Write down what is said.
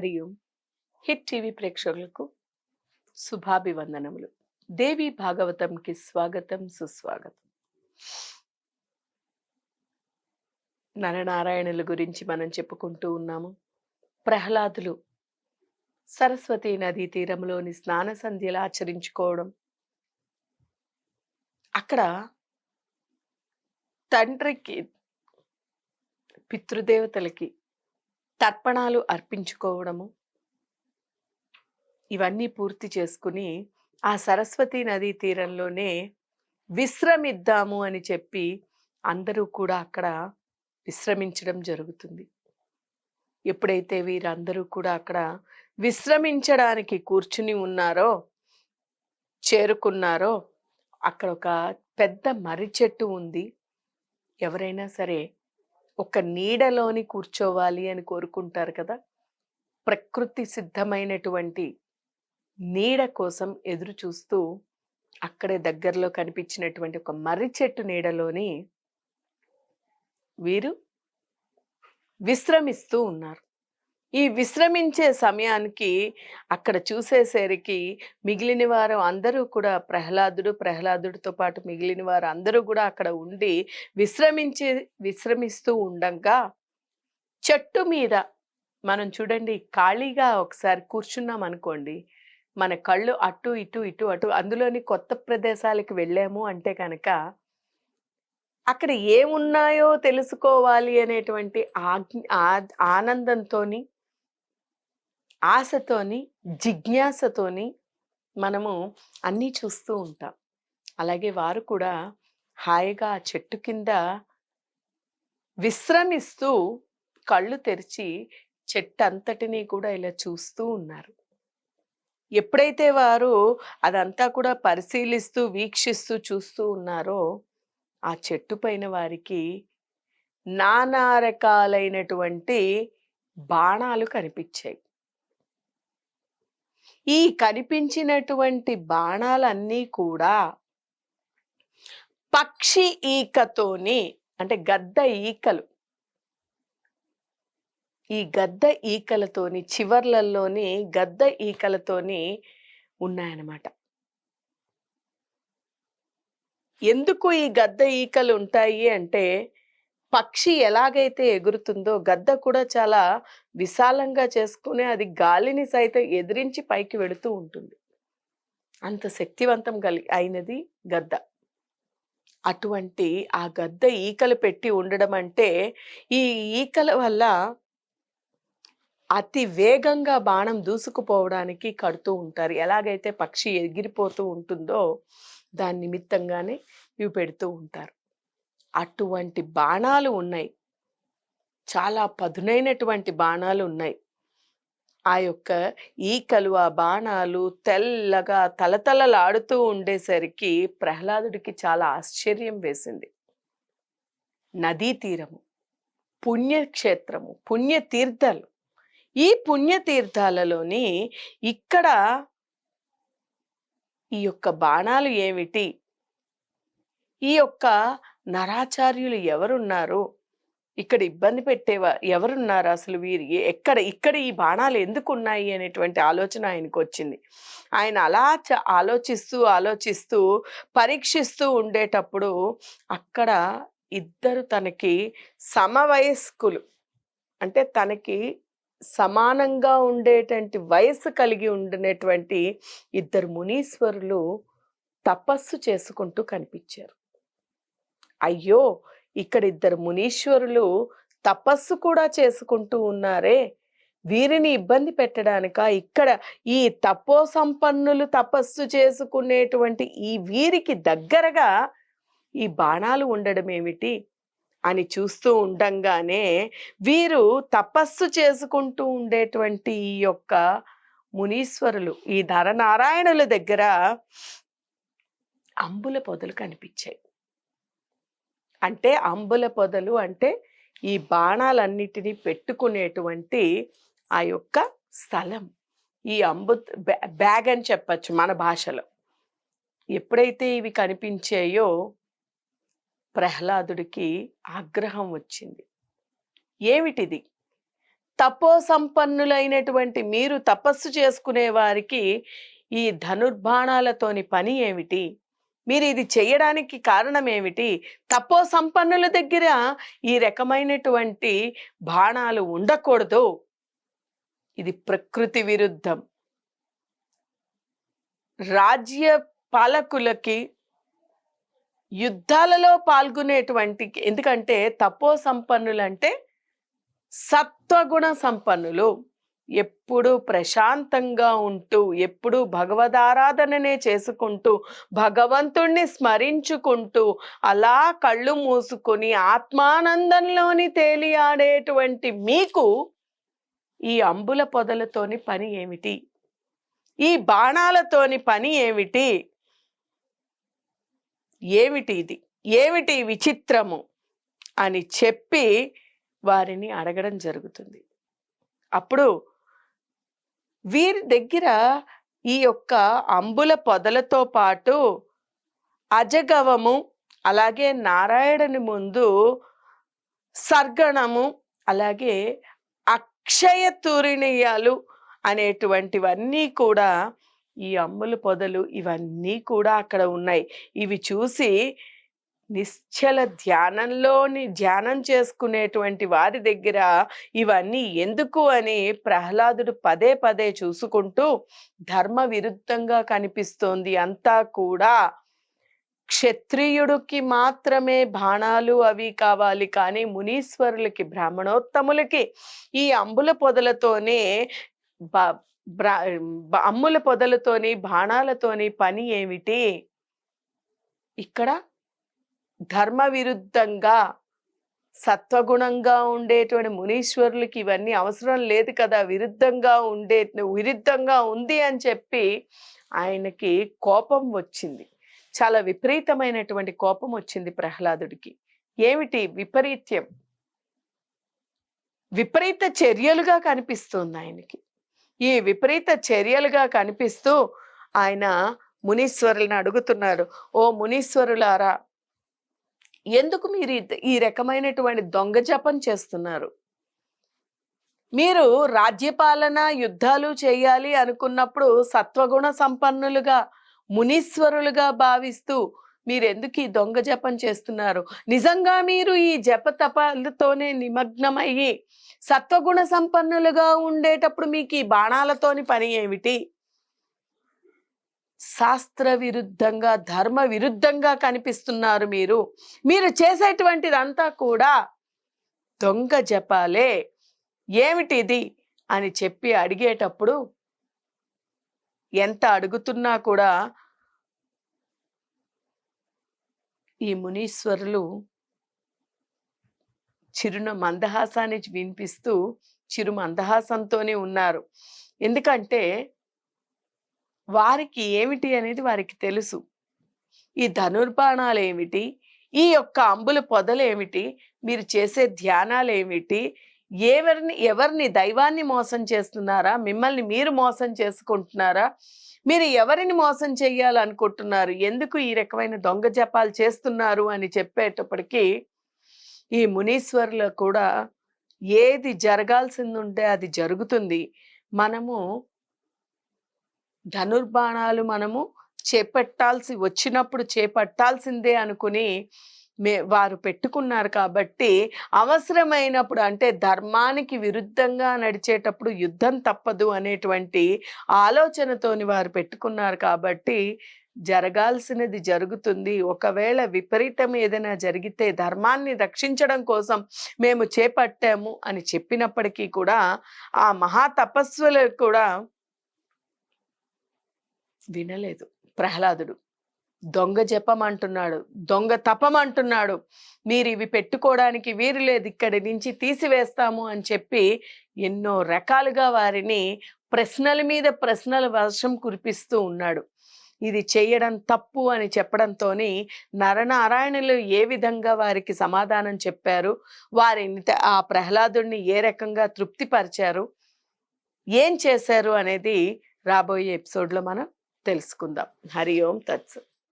మరియు hit TV ప్రేక్షకులకు శుభాభివందనములు. దేవి భాగవతంకి స్వాగతం సుస్వాగతం. నరనారాయణుల గురించి మనం చెప్పుకుంటూ ఉన్నాము. ప్రహ్లాదులు సరస్వతి నదీ తీరంలోని స్నాన సంధ్యలు ఆచరించుకోవడం. అక్కడ తండ్రికి పితృదేవతలకి తర్పణాలు అర్పించుకోవడము. ఇవన్నీ పూర్తి చేసుకుని ఆ సరస్వతి నదీ తీరంలోనే విశ్రమిద్దాము అని చెప్పి అందరూ కూడా అక్కడ విశ్రమించడం జరుగుతుంది. ఎప్పుడైతే వీరందరూ కూడా అక్కడ విశ్రమించడానికి కూర్చుని ఉన్నారో చేరుకున్నారో అక్కడ ఒక పెద్ద మర్రి చెట్టు ఉంది. ఎవరైనా సరే ఒక నీడలోని కూర్చోవాలి అని కోరుకుంటారు కదా! ప్రకృతి సిద్ధమైనటువంటి నీడ కోసం ఎదురు చూస్తూ అక్కడే దగ్గరలో కనిపించినటువంటి ఒక మర్రి చెట్టు నీడలోని వీరు విశ్రమిస్తూ ఉన్నారు. ఈ విశ్రమించే సమయానికి అక్కడ చూసేసరికి మిగిలిన వారు అందరూ కూడా ప్రహ్లాదుడు ప్రహ్లాదుడితో పాటు మిగిలిన వారు అందరూ కూడా అక్కడ ఉండి విశ్రమించి విశ్రమిస్తూ ఉండగా చెట్టు మీద మనం చూడండి ఖాళీగా ఒకసారి కూర్చున్నాం అనుకోండి. మన కళ్ళు అటు ఇటు ఇటు అటు అందులోని కొత్త ప్రదేశాలకు వెళ్ళాము అంటే కనుక అక్కడ ఏమున్నాయో తెలుసుకోవాలి అనేటువంటి ఆజ్ఞ ఆ- ఆనందంతోని ఆశతోని జిజ్ఞాసతోని మనము అన్నీ చూస్తూ ఉంటాం. అలాగే వారు కూడా హాయిగా ఆ చెట్టు కింద విశ్రమిస్తూ కళ్ళు తెరిచి చెట్టు అంతటినీ కూడా ఇలా చూస్తూ ఉన్నారు. ఎప్పుడైతే వారు అదంతా కూడా పరిశీలిస్తూ వీక్షిస్తూ చూస్తూ ఉన్నారో ఆ చెట్టు పైన వారికి నానా రకాలైనటువంటి బాణాలు కనిపించాయి. ఈ కనిపించినటువంటి బాణాలన్నీ కూడా పక్షి ఈకతోని అంటే గద్ద ఈకలు. ఈ గద్ద ఈకలతోని చివర్లలోని గద్ద ఈకలతోని ఉన్నాయన్నమాట. ఎందుకు ఈ గద్ద ఈకలు ఉంటాయి అంటే పక్షి ఎలాగైతే ఎగురుతుందో గద్ద కూడా చాలా విశాలంగా చేసుకుని అది గాలిని సైతం ఎదిరించి పైకి వెళుతూ ఉంటుంది. అంత శక్తివంతం కలి అయినది గద్ద. అటువంటి ఆ గద్ద ఈకలు పెట్టి ఉండడం అంటే ఈ ఈకల వల్ల అతి వేగంగా బాణం దూసుకుపోవడానికి కడుతూ ఉంటారు. ఎలాగైతే పక్షి ఎగిరిపోతూ ఉంటుందో దాని నిమిత్తంగానే ఇవి పెడుతూ ఉంటారు. అటువంటి బాణాలు ఉన్నాయి. చాలా పదునైనటువంటి బాణాలు ఉన్నాయి. ఆ యొక్క ఈకలు ఆ బాణాలు తెల్లగా తలతలలాడుతూ ఉండేసరికి ప్రహ్లాదుడికి చాలా ఆశ్చర్యం వేసింది. నదీ తీరము పుణ్యక్షేత్రము పుణ్యతీర్థాలు. ఈ పుణ్యతీర్థాలలోని ఇక్కడ ఈ యొక్క బాణాలు ఏమిటి? ఈ యొక్క నరాచార్యులు ఎవరున్నారు ఇక్కడ ఇబ్బంది పెట్టేవా ఎవరున్నారు అసలు వీరి? ఎక్కడ ఇక్కడ ఈ బాణాలు ఎందుకు ఉన్నాయి అనేటువంటి ఆలోచన ఆయనకు వచ్చింది ఆయన అలా చ- ఆలోచిస్తూ ఆలోచిస్తూ పరీక్షిస్తూ ఉండేటప్పుడు అక్కడ ఇద్దరు తనకి సమవయస్కులు అంటే తనకి సమానంగా ఉండేటువంటి వయస్సు కలిగి ఉండినటువంటి ఇద్దరు మునీశ్వరులు తపస్సు చేసుకుంటూ కనిపించారు. అయ్యో! ఇక్కడ ఇద్దరు మునీశ్వరులు తపస్సు కూడా చేసుకుంటూ ఉన్నారే. వీరిని ఇబ్బంది పెట్టడానిక ఇక్కడ ఈ తపో సంపన్నులు తపస్సు చేసుకునేటువంటి ఈ వీరికి దగ్గరగా ఈ బాణాలు ఉండడం ఏమిటి అని చూస్తూ ఉండంగానే వీరు తపస్సు చేసుకుంటూ ఉండేటువంటి ఈ యొక్క మునీశ్వరులు ఈ ధరనారాయణుల దగ్గర అంబుల పొదలు కనిపించాయి. అంటే అంబుల పొదలు అంటే ఈ బాణాలన్నిటినీ పెట్టుకునేటువంటి ఆ యొక్క స్థలం. ఈ అంబు బ్యా- బ్యాగ్ అని చెప్పచ్చు మన భాషలో. ఎప్పుడైతే ఇవి కనిపించాయో ప్రహ్లాదుడికి ఆగ్రహం వచ్చింది. ఏమిటిది? తపో సంపన్నులైనటువంటి మీరు తపస్సు చేసుకునే వారికి ఈ ధనుర్బాణాలతోని పని ఏమిటి? మీరు ఇది చేయడానికి కారణం ఏమిటి? తపో సంపన్నుల దగ్గర ఈ రకమైనటువంటి బాణాలు ఉండకూడదు. ఇది ప్రకృతి విరుద్ధం. రాజ్య పాలకులకి యుద్ధాలలో పాల్గొనేటువంటి ఎందుకంటే తపో సంపన్నులు అంటే సత్వగుణ సంపన్నులు. ఎప్పుడు ప్రశాంతంగా ఉంటూ ఎప్పుడు భగవదారాధననే చేసుకుంటూ భగవంతుణ్ణి స్మరించుకుంటూ అలా కళ్ళు మూసుకొని ఆత్మానందంలోని తేలియాడేటువంటి మీకు ఈ అంబుల పొదలతోని పని ఏమిటి? ఈ బాణాలతోని పని ఏమిటి? ఏమిటి ఇది? ఏమిటి విచిత్రము? అని చెప్పి వారిని అడగడం జరుగుతుంది. అప్పుడు వీరి దగ్గర ఈ యొక్క అంబుల పొదలతో పాటు అజగవము అలాగే నారాయణుని ముందు సర్గణము అలాగే అక్షయ తూరిణీయాలు అనేటువంటివన్నీ కూడా ఈ అమ్ముల పొదలు ఇవన్నీ కూడా అక్కడ ఉన్నాయి. ఇవి చూసి నిశ్చల ధ్యానంలోని ధ్యానం చేసుకునేటువంటి వారి దగ్గర ఇవన్నీ ఎందుకు అని ప్రహ్లాదుడు పదే పదే చూసుకుంటూ ధర్మ విరుద్ధంగా కనిపిస్తోంది. అంతా కూడా క్షత్రియుడికి మాత్రమే బాణాలు అవి కావాలి. కానీ మునీశ్వరులకి బ్రాహ్మణోత్తములకి ఈ అంబుల పొదలతోనే అమ్ముల పొదలతోని బాణాలతోని పని ఏమిటి? ఇక్కడ ధర్మ విరుద్ధంగా సత్వగుణంగా ఉండేటువంటి మునీశ్వరులకి ఇవన్నీ అవసరం లేదు కదా. విరుద్ధంగా ఉండే విరుద్ధంగా ఉంది అని చెప్పి ఆయనకి కోపం వచ్చింది. చాలా విపరీతమైనటువంటి కోపం వచ్చింది ప్రహ్లాదుడికి. ఏమిటి? విపరీత్యం. విపరీత చర్యలుగా కనిపిస్తుంది ఆయనకి. ఈ విపరీత చర్యలుగా కనిపిస్తూ ఆయన మునీశ్వరులను అడుగుతున్నాడు. ఓ మునీశ్వరులారా ఎందుకు మీరు ఈ- రకమైనటువంటి దొంగ జపం చేస్తున్నారు? మీరు రాజ్యపాలన యుద్ధాలు చేయాలి అనుకున్నప్పుడు సత్వగుణ సంపన్నులుగా మునీశ్వరులుగా భావిస్తూ మీరు ఎందుకు ఈ దొంగ జపం చేస్తున్నారు? నిజంగా మీరు ఈ జప తపాలతోనే నిమగ్నమయ్యి సత్వగుణ సంపన్నులుగా ఉండేటప్పుడు మీకు ఈ బాణాలతోని పని ఏమిటి? శాస్త్ర విరుద్ధంగా ధర్మ విరుద్ధంగా కనిపిస్తున్నారు మీరు. మీరు చేసేటువంటిదంతా కూడా దొంగ జపాలే. ఏమిటిది? అని చెప్పి అడిగేటప్పుడు ఎంత అడుగుతున్నా కూడా ఈ మునీశ్వరులు చిరున మందహాసాన్ని వినిపిస్తూ చిరు మందహాసంతోనే ఉన్నారు. ఎందుకంటే వారికి ఏమిటి అనేది వారికి తెలుసు. ఈ ధనుర్బాణాలు ఏమిటి ఈ యొక్క అంబుల పొదలు ఏమిటి మీరు చేసే ధ్యానాలు ఏమిటి ఎవరిని ఎవరిని దైవాన్ని మోసం చేస్తున్నారా? మిమ్మల్ని మీరు మోసం చేసుకుంటున్నారా? మీరు ఎవరిని మోసం చేయాలనుకుంటున్నారు? ఎందుకు ఈ రకమైన దొంగ జపాలు చేస్తున్నారు అని చెప్పేటప్పటికీ ఈ మునీశ్వరులు కూడా ఏది జరగాల్సింది ఉంటే అది జరుగుతుంది. మనము ధనుర్బాణాలు మనము చేపట్టాల్సి వచ్చినప్పుడు చేపట్టాల్సిందే అనుకుని మే వారు పెట్టుకున్నారు కాబట్టి అవసరమైనప్పుడు అంటే ధర్మానికి విరుద్ధంగా నడిచేటప్పుడు యుద్ధం తప్పదు అనేటువంటి ఆలోచనతోని వారు పెట్టుకున్నారు కాబట్టి జరగాల్సినది జరుగుతుంది. ఒకవేళ విపరీతం ఏదైనా జరిగితే ధర్మాన్ని రక్షించడం కోసం మేము చేపట్టాము అని చెప్పినప్పటికీ కూడా ఆ మహా తపస్సులు కూడా వినలేదు. ప్రహ్లాదుడు దొంగ జపం అంటున్నాడు దొంగ తపం అంటున్నాడు మీరు ఇవి పెట్టుకోవడానికి వీరు లేదు ఇక్కడి నుంచి తీసివేస్తాము అని చెప్పి ఎన్నో రకాలుగా వారిని ప్రశ్నల మీద ప్రశ్నల వర్షం కురిపిస్తూ ఉన్నాడు. ఇది చేయడం తప్పు అని చెప్పడంతో నరనారాయణులు ఏ విధంగా వారికి సమాధానం చెప్పారు? వారిని ఆ ప్రహ్లాదుడిని ఏ రకంగా తృప్తిపరిచారు? ఏం చేశారు అనేది రాబోయే ఎపిసోడ్లో మనం తెలుసుకుందాం. హరి ఓం తత్సత్